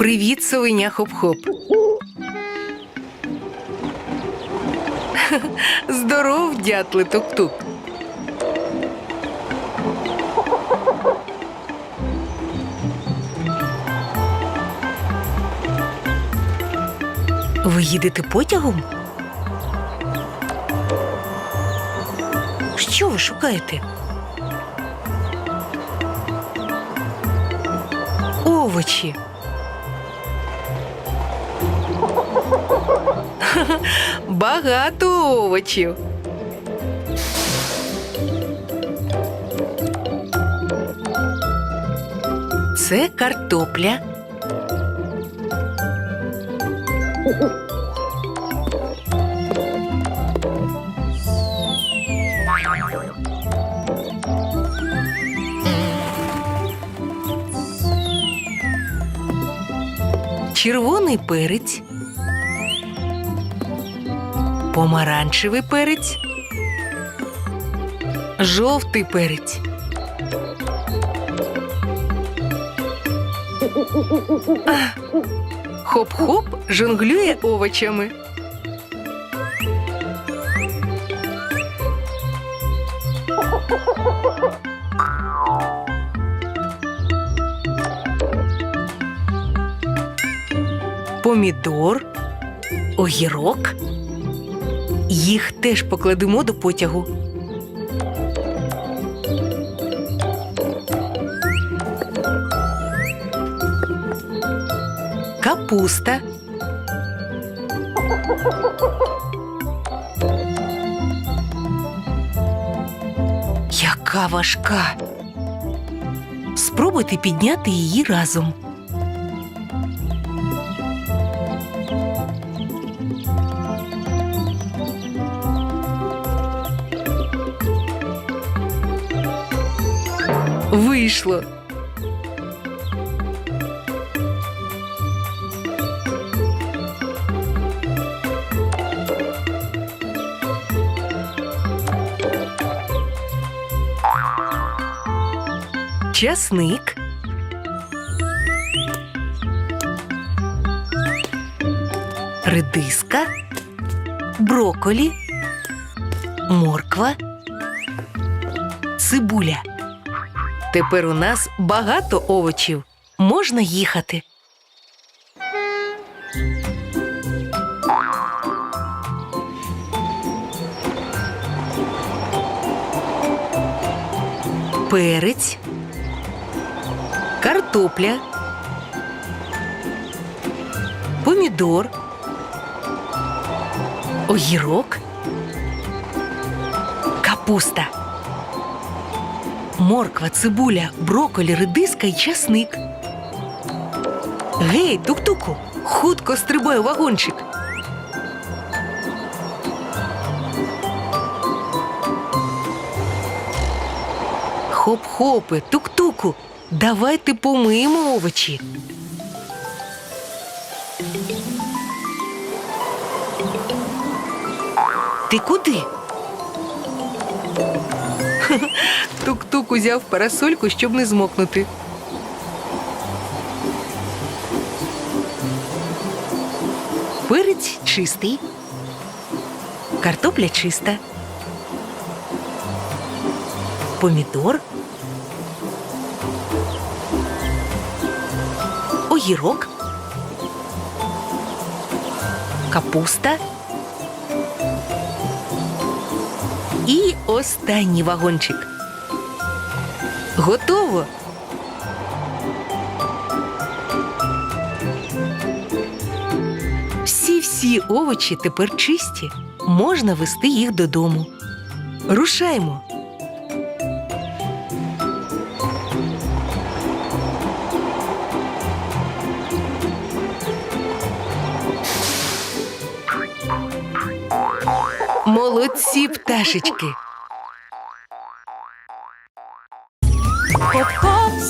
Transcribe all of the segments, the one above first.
Привіт, совеня хоп-хоп. Здоров, дятли тук-тук. Ви їдете потягом? Що ви шукаєте? Овочі. Багато овочів. Це картопля. червоний перець, помаранчевий перець, жовтий перець. Хоп-хоп жонглює овочами. помідор, огірок. Їх теж покладемо до потягу. Капуста. Яка важка. Спробуйте підняти її разом. Вийшло. Часник. Редиска, броколі, морква, цибуля. Тепер у нас багато овочів. Можна їхати. Перець, картопля, помідор, огірок, капуста морква, цибуля, броколі, редиска і часник. Гей, тук-туку, хутко стрибай у вагончик. Хоп-хопи, тук-туку, давайте помиємо овочі. Ти куди? Тук-тук узяв парасольку, щоб не змокнути. Перець чистий. Картопля чиста. Помідор. Огірок. Капуста. І останній вагончик. Готово. Всі всі овочі тепер чисті. Можна вести їх додому. Рушаймо. Молодці пташечки.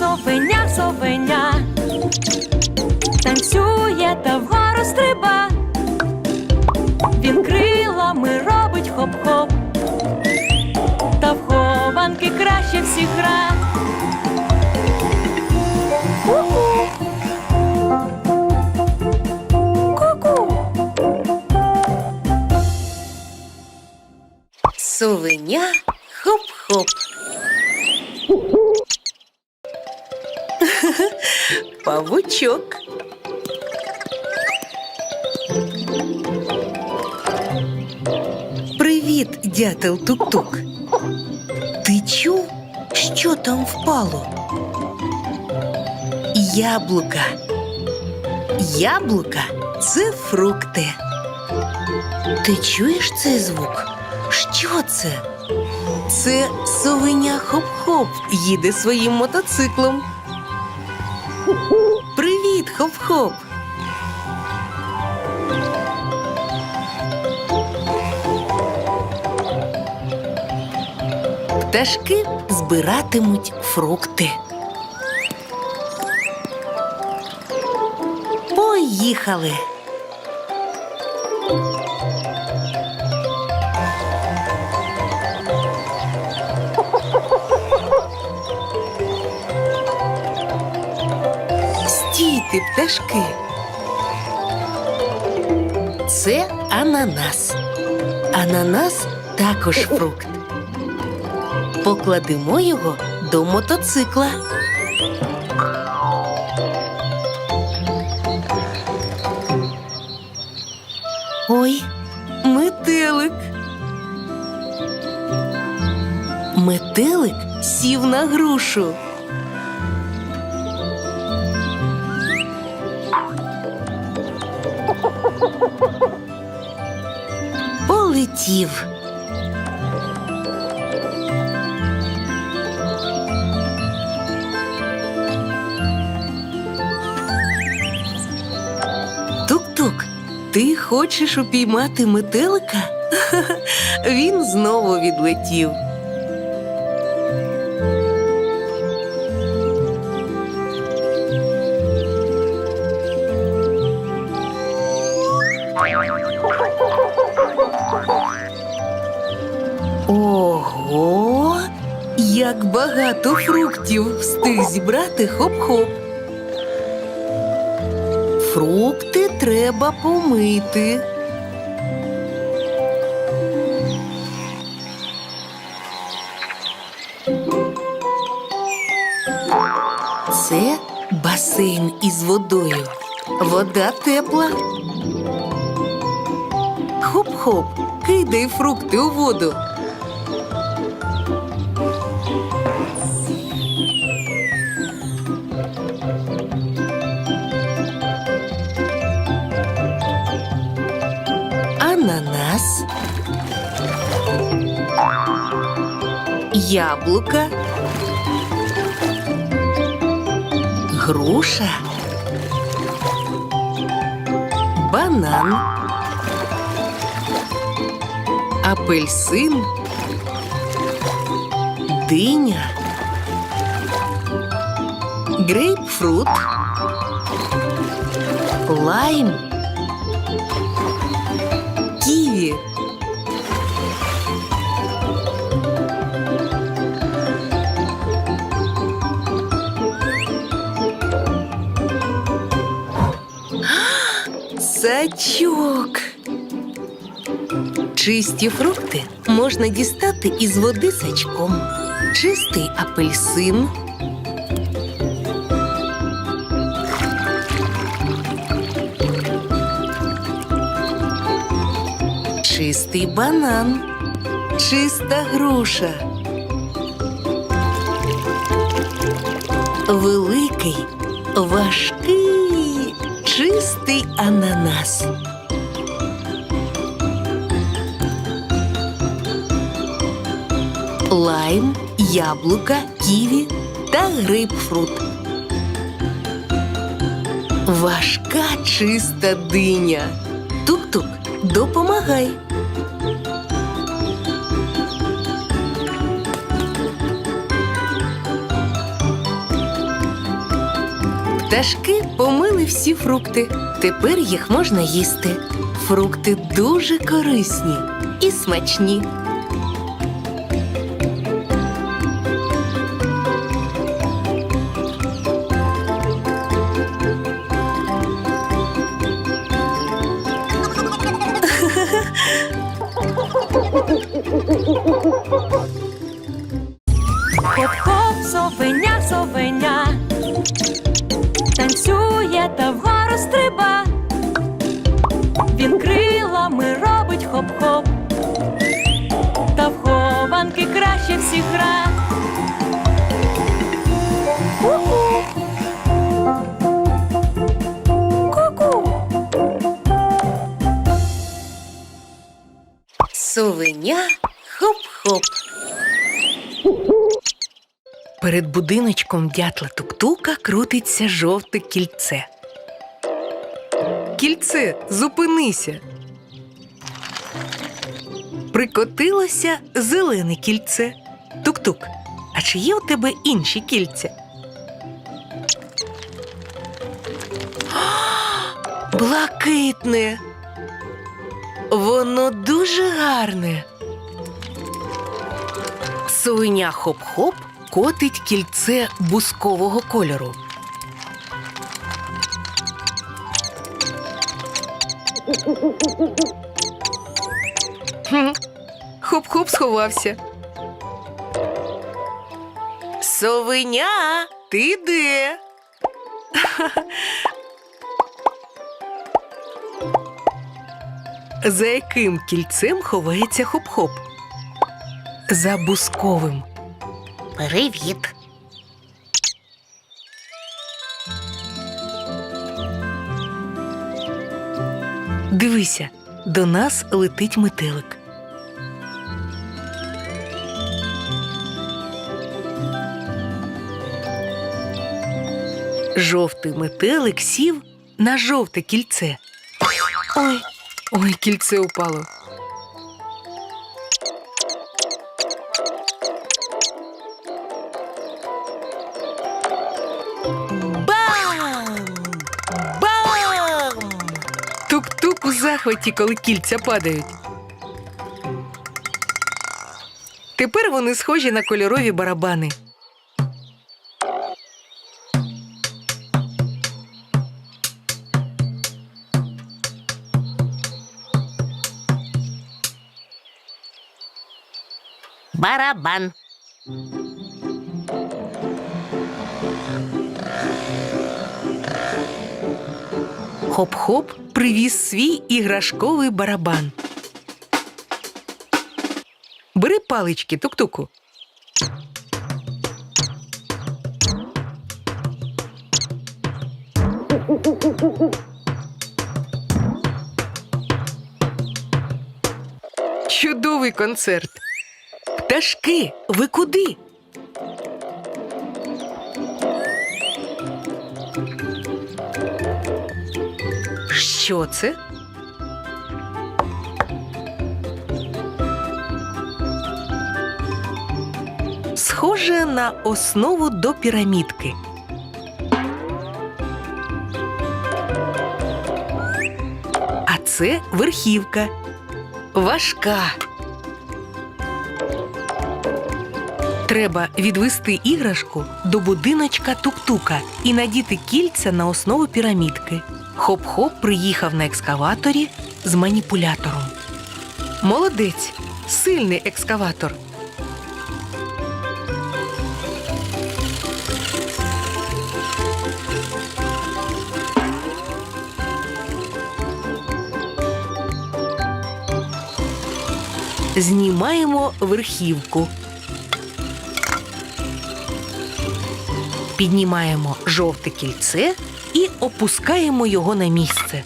Совеня, совеня. Танцює та вгору стриба. Він крилами робить хоп-хоп. Та в хованки краще всіх гра. Совеня хоп-хоп. Павучок. Привіт, дятел тук-тук. Ти чув, що там впало? Яблука. Яблука це фрукти. Ти чуєш цей звук? Що це? Це совеня хоп-хоп їде своїм мотоциклом. Хоп-хоп! Пташки збиратимуть фрукти. Поїхали. Пташки. Це ананас. Ананас також фрукт. Покладемо його до мотоцикла. Ой, метелик. Метелик сів на грушу. Полетів. Тук-тук, ти хочеш упіймати метелика? Він знову відлетів. Як багато фруктів встиг зібрати хоп-хоп. Фрукти треба помити. Це басейн із водою. Вода тепла. Хоп-хоп, кидай фрукти у воду. Яблука, груша, банан, апельсин, диня, грейпфрут, лайм. Ківі. Сачок. Чисті фрукти можна дістати із води сачком. Чистий апельсин. Чистий банан. Чиста груша. Великий, важкий, чистий ананас. Лайм, яблука, ківі та грейпфрут. Важка чиста диня. Тук-тук, допомагай. Пташки помили всі фрукти. Тепер їх можна їсти. Фрукти дуже корисні і смачні. Совеня хоп-хоп. Перед будиночком дятла тук-тука крутиться жовте кільце. Кільце, зупинися. Прикотилося зелене кільце. Тук-тук. А чи є у тебе інші кільця? Блакитне. Воно дуже гарне. Совеня хоп-хоп котить кільце бускового кольору. Хоп-хоп сховався. Совеня, ти де? За яким кільцем ховається хоп-хоп? За бусковим. Привіт. Дивися, до нас летить метелик. Жовтий метелик сів на жовте кільце. Ой, ой, кільце упало. Тук-тук у захваті, коли кільця падають. Тепер вони схожі на кольорові барабани. Барабан. Хоп-хоп привіз свій іграшковий барабан. Бери палички, тук-туку. Чудовий концерт. Пташки, ви куди? Що це? Схоже на основу до пірамідки. А це верхівка. Важка. Треба відвести іграшку до будиночка тук-тука і надіти кільця на основу пірамідки. Хоп-хоп приїхав на екскаваторі з маніпулятором. Молодець, сильний екскаватор. Знімаємо верхівку. Піднімаємо жовте кільце і опускаємо його на місце.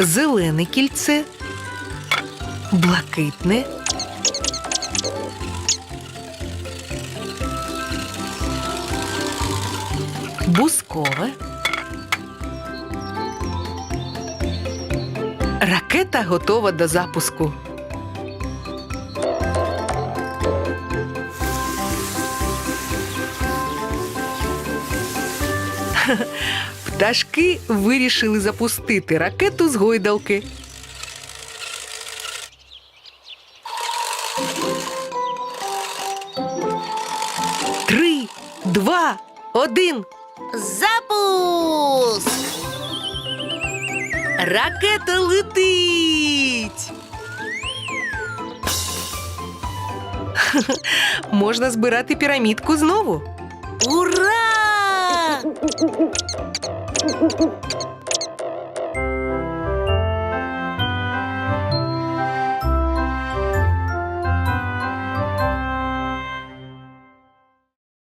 Зелене кільце, блакитне, бускове. Ракета готова до запуску. Пташки вирішили запустити ракету з гойдалки. Три, два, один. Запуск! Ракета летить. Можна збирати пірамідку знову. Ура!